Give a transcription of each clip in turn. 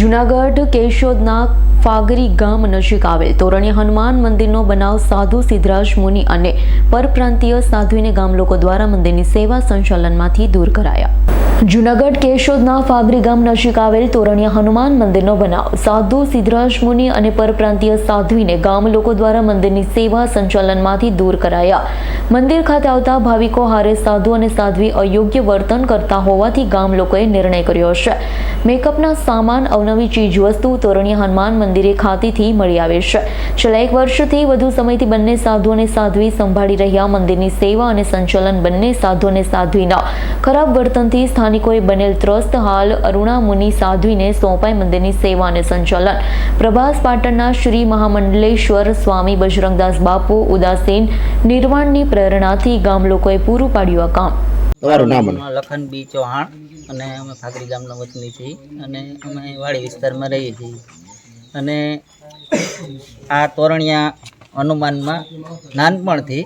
જુનાગઢ કેશોદના ફાગરી ગામ નજીક આવેલ. તોરણી હનુમાન મંદિરનો બનાવ સાધુ સિદ્ધરાજ મુનિ અને પરપ્રાંતીય સાધુને ગામ લોકો દ્વારા મંદિરની સેવા સંચાલનમાંથી દૂર કરાયા. જુનાગઢ કેશોદના ફાગરી ગામ નજીક આવેલ તોરણિયા હનુમાન મંદિરનો બનાવ. સાધુ સિદ્ધરાજ મુનિ અને પરપ્રાંતીય સાધ્વીને ગામ લોકો દ્વારા મંદિરની સેવા સંચાલનમાંથી દૂર કરાયા. મંદિર ખાતે આવતા ભાવિકો હારે સાધુ અને સાધ્વી અયોગ્ય વર્તન કરતા હોવાથી ગામ લોકોએ નિર્ણય કર્યો છે. મેકઅપના સામાન, અવનવી ચીજવસ્તુ તોરણિયા હનુમાન મંદિરે ખાતેથી મળી આવે છે. છેલ્લા એક વર્ષથી વધુ સમયથી બંને સાધુ અને સાધ્વી સંભાળી રહ્યા મંદિરની સેવા અને સંચાલન બંને સાધુ અને સાધ્વીના ખરાબ વર્તનથી સ્થાનિકોએ બનેલ ત્રસ્ત હાલ અરુણા મુનિ સાધ્વીને સોંપાઈ મંદિરની સેવા અને સંચાલન. પ્રભાસ પાટણના શ્રી મહામંડલેશ્વર સ્વામી બજરંગદાસ બાપુ ઉદાસીન નિર્વાણની પ્રેરણાથી ગામ લોકોએ પૂરું પાડ્યું આ કામ. તમારું નામ લખન બી ચૌહાણ અને અમે ખાગરી ગામના વતની છીએ અને અમે વાડી વિસ્તારમાં રહીએ છીએ. અને આ તોરણિયા હનુમાનમાં નાનપણથી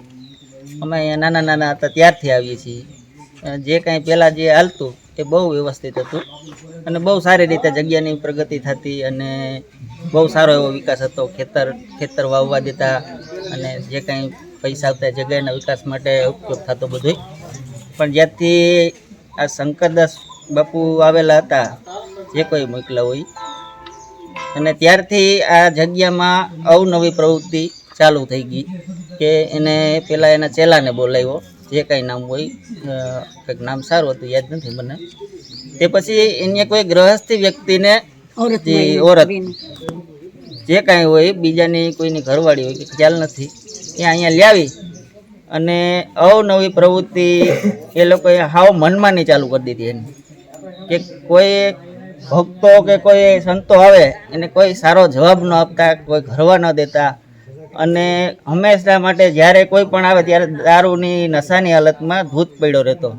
અમે નાના નાના હતા ત્યારથી આવીએ છીએ. જે કાંઈ પહેલાં જે હાલતું, એ બહુ વ્યવસ્થિત હતું. અને બહુ સારી રીતે જગ્યાની પ્રગતિ થતી અને બહુ સારો એવો વિકાસ હતો. ખેતર ખેતર વાવવા દેતા અને જે કાંઈ પૈસા આવતા, જગ્યાના વિકાસ માટે ઉપયોગ થતો બધોય પણ જ્યારથી આ શંકરદાસ બાપુ આવેલા હતા, જે કોઈ મોકલા હોય. અને ત્યારથી આ જગ્યામાં અવનવી પ્રવૃત્તિ ચાલુ થઈ ગઈ, કે એને પેલા એના ચેલાને બોલાવ્યો. જે કાંઈ નામ હોય કંઈક નામ સારું હતું યાદ નથી મને. તે પછી એને કોઈ ગ્રહસ્થી વ્યક્તિને જે ઓરત જે કાંઈ હોય બીજાની કોઈની ઘરવાળી હોય કે ખ્યાલ નથી. એ અહીંયા લાવી અને અવનવી પ્રવૃત્તિ એ લોકોએ હાવ મનમાની ચાલુ કરી દીધી એની. કે કોઈ ભક્તો કે કોઈ સંતો આવે એને કોઈ સારો જવાબ ન આપતા કોઈ ઘરવા ન દેતા અને હંમેશા માટે જ્યારે કોઈ પણ આવે ત્યારે દારૂની નશાની હાલતમાં ધૂત પડ્યો રહેતો.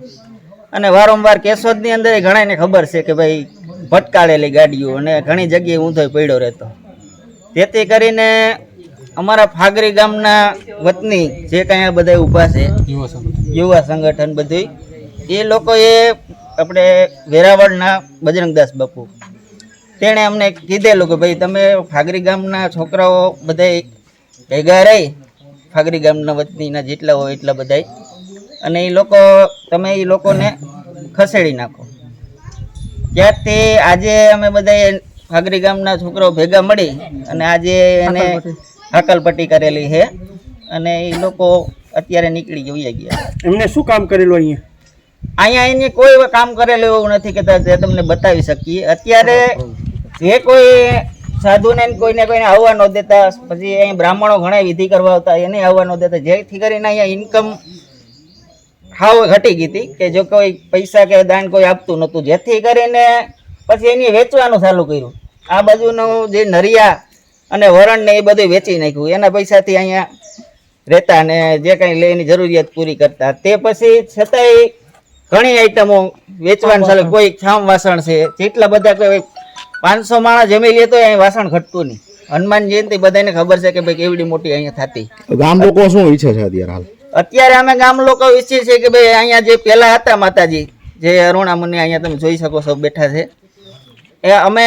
અને વારંવાર કેશોદની અંદર ઘણાને ખબર છે કે ભાઈ ભટકાળેલી ગાડીઓ અને ઘણી જગ્યાએ ઊંધો પડ્યો રહેતો. જેથી કરીને અમારા ફાગરી ગામના વતની જે કાંઈ આ બધા ઊભા છે, યુવા સંગઠન બધું એ લોકોએ આપણે વેરાવળના બજરંગદાસ બાપુ. તેણે અમને કીધેલું કે ભાઈ તમે ફાગરી ગામના છોકરાઓ બધાય ભેગા રહી ફાગરી ગામના વતનીના જેટલા હોય એટલા બધાય. અને એ લોકો તમે એ લોકોને ખસેડી નાખો. ત્યારથી આજે અમે બધા ફાગરી ગામના છોકરાઓ ભેગા મળી અને આજે એને હાકલપટ્ટી. કરેલી છે. અને એ લોકો અત્યારે નીકળી જોઈ ગયા. એમને શું કામ કરેલું અહીંયા? અહીંયા એને કોઈ કામ કરેલું એવું નથી કે તમને બતાવી શકીએ. અત્યારે જે કોઈ સાધુને કોઈને કોઈને આવવા ન દેતા. પછી અહીં બ્રાહ્મણો ઘણા વિધિ કરવા આવતા એને આવવા ન દેતા. જેથી કરીને અહીંયા ઇન્કમ હાવ ઘટી ગઈ હતી કે જો કોઈ પૈસા કે દાન કોઈ આપતું નહોતું. જેથી કરીને પછી એની વેચવાનું ચાલુ કર્યું. આ બાજુનું જે નરિયા અને વરણ ને એ બધું વેચી નાખ્યું. એના પૈસાથી અહીંયા રહેતા અને જે કાંઈ લઈને જરૂરિયાત પૂરી કરતા. તે પછી છતાંય ઘણી આઈટમો વેચવાનું ચાલુ. કોઈ છામ વાસણ છે જેટલા બધા કોઈ પાંચસો માણસ જમી લે તો અહીં વાસણ ઘટતું નહીં. હનુમાન જયંતિ બધાને ખબર છે કે ભાઈ કેવડી મોટી અહીંયા થતી. ગામ લોકો શું ઈચ્છે છે અત્યારે હાલ? અત્યારે અમે ગામ લોકો ઈચ્છીએ છીએ કે ભાઈ અહીંયા જે પહેલા હતા માતાજી જે અરુણા મુનિ અહીંયા તમે જોઈ શકો છો બેઠા છે. એ અમે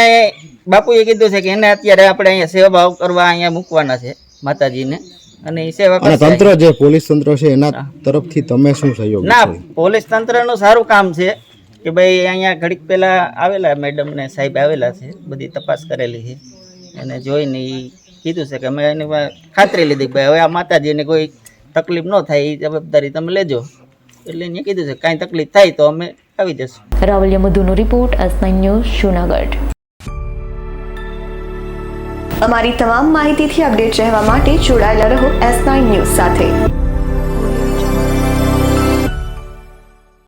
બાપુએ કીધું છે કે એને અત્યારે આપણે અહીંયા સેવા કરવા અહીંયા મૂકવાના છે માતાજીને. અને એ સેવા અને તંત્ર જે પોલીસ તંત્ર છે એના તરફથી તમે શું સહયોગ ના પોલીસ તંત્રનું સારું કામ છે. કે ભાઈ અહીંયા ઘડીક પહેલાં આવેલા મેડમ ને સાહેબ આવેલા છે બધી તપાસ કરેલી છે. અને જોઈને એ કીધું છે કે અમે એની ખાતરી લીધી ભાઈ હવે આ માતાજીને કોઈ તકલીફ ન થાય એ જવાબદારી તમે લેજો. એટલે એને કીધું છે કાંઈ તકલીફ થાય તો અમે આવી જશું. Ravaliya મધુનો report S nine news Junagadh. અમારી તમામ માહિતીથી અપડેટ રહેવા માટે જોડાયેલા રહો એસ નાઇન ન્યૂઝ સાથે.